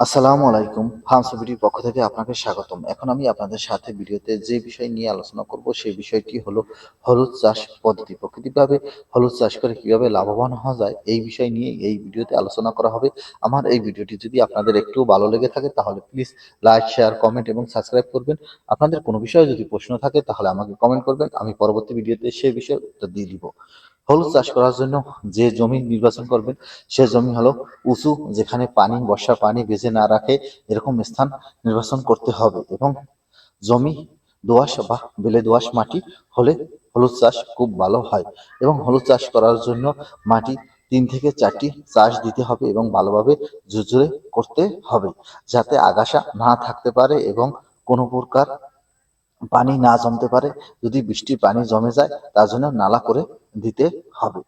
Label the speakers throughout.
Speaker 1: আসসালামু আলাইকুম। ফার্মসবিটির পক্ষ থেকে আপনাকে স্বাগতম। এখন আমি আপনাদের সাথে ভিডিওতে যে বিষয় নিয়ে আলোচনা করব, সেই বিষয়টি হলো হলুদ চাষ পদ্ধতি। প্রকৃতিভাবে হলুদ চাষ করে কীভাবে লাভবান হওয়া যায়, এই বিষয় নিয়ে এই ভিডিওতে আলোচনা করা হবে। আমার এই ভিডিওটি যদি আপনাদের একটু ভালো লেগে থাকে, তাহলে প্লিজ লাইক শেয়ার কমেন্ট এবং সাবস্ক্রাইব করবেন। আপনাদের কোনো বিষয়ে যদি প্রশ্ন থাকে, তাহলে আমাকে কমেন্ট করবেন। আমি পরবর্তী ভিডিওতে সেই বিষয়ে উত্তর দিয়ে দিব। হলুদ চাষ করার জন্য যে জমি নির্বাচন করবেন সে জমি হলো উঁচু, যেখানে পানি, বর্ষা পানি বেঁচে না রাখে, এরকম স্থান নির্বাচন করতে হবে। এবং জমি দোআঁশ বা বেলে দোআঁশ মাটি হলে হলুদ চাষ খুব ভালো হয়। এবং হলুদ চাষ করার জন্য মাটি তিন থেকে চারটি চাষ দিতে হবে এবং ভালোভাবে ঝুরঝুরে করতে হবে, যাতে আগাছা না থাকতে পারে এবং কোনো প্রকার পানি না জমতে পারে, যদি বৃষ্টির পানি জমে যায়, তার জন্য নালা করে দিতে হবে।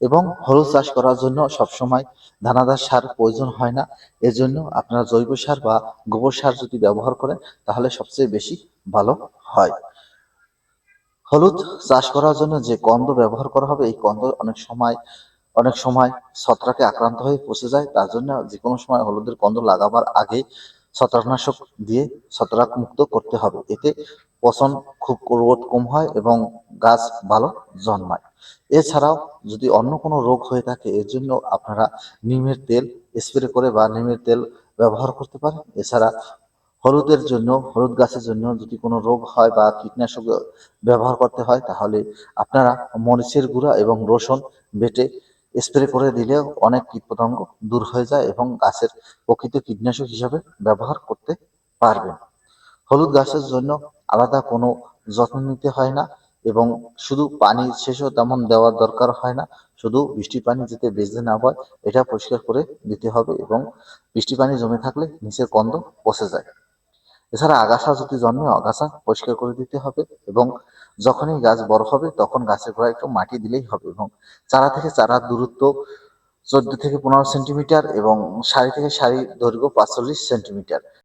Speaker 1: এবং হলুদ চাষ করার জন্য সবসময় দানাদার সার প্রয়োজন হয় না। এজন্য আপনারা জৈব সার বা গোবর সার যদি ব্যবহার করেন, তাহলে সবচেয়ে বেশি ভালো হয়। হলুদ চাষ করার জন্য যে কন্দ ব্যবহার করা হবে, এই কন্দ অনেক সময় অনেক সময় ছত্রাকে আক্রান্ত হয়ে পচে যায়। তার জন্য যে কোনো সময় হলুদের কন্দ লাগাবার আগে ছত্রাকনাশক দিয়ে ছত্রাক মুক্ত করতে হবে। এতে পচন খুব রোদ কম হয় এবং গাছ ভালো জন্মায়। এছাড়াও যদি অন্য কোনো রোগ হয়ে থাকে, এর জন্য আপনারা নিমের তেল স্প্রে করে বা নিমের তেল ব্যবহার করতে পারেন। এছাড়া হলুদের জন্য, হলুদ গাছের জন্য যদি কোনো রোগ হয় বা কীটনাশক ব্যবহার করতে হয়, তাহলে আপনারা মরিচের গুঁড়া এবং রসুন বেটে স্প্রে করে দিলেও অনেক কীটপতঙ্গ দূর হয়ে যায় এবং গাছের প্রকৃত কীটনাশক হিসাবে ব্যবহার করতে পারবেন। হলুদ গাছের জন্য আলাদা কোনো যত্ন নিতে হয় না এবং শুধু পানি শেষও তেমন দেওয়ার দরকার হয় না। শুধু বৃষ্টি পানি যাতে বেজে না হয়, এটা পরিষ্কার করে দিতে হবে এবং বৃষ্টি পানি জমে থাকলে নিচের কন্দ পচে যায়। এছাড়া আগাছা যদি জন্মে আগাছা পরিষ্কার করে দিতে হবে এবং যখনই গাছ বড় হবে তখন গাছের গোড়ায় একটু মাটি দিলেই হবে এবং চারা থেকে চারা দূরত্ব চোদ্দ থেকে পনেরো সেন্টিমিটার এবং সারি থেকে সারি দৈর্ঘ্য পাঁচচল্লিশ সেন্টিমিটার।